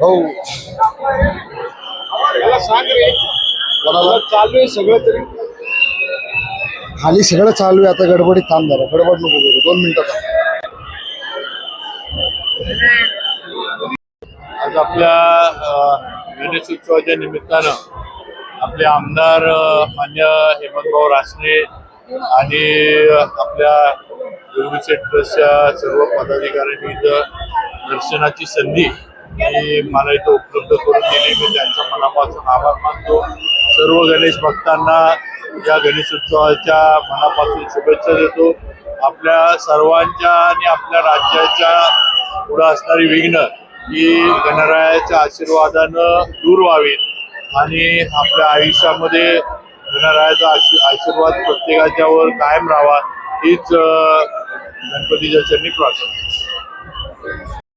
हो. खाली सगळं चालू आहे आता गडबडीत थांबणार गडबड नको करू. दोन मिनिटं आज आपल्या गणेशोत्सवाच्या निमित्तानं आपले आमदार मान्य हेमंतभाऊ रासने आणि आपल्या गुरुसेट ट्रस्टच्या सर्व पदाधिकाऱ्यांनी इथं दर्शनाची संधी ही मला इथं उपलब्ध करून दिली. मी त्यांचा मनापासून आभार मानतो. सर्व गणेश भक्तांना या गणेशोत्सवाच्या मनापासून शुभेच्छा देतो. आपल्या सर्वांच्या आणि आपल्या राज्याच्या पुढं असणारी विघ्न ही गणरायाच्या आशीर्वादानं दूर व्हावीत. आणि आपल्या आयुष्यामध्ये गणरायाचा आशी- आशीर्वाद प्रत्येकाच्यावर कायम राहावा हीच गणपतीच्या चरणी प्रार्थना.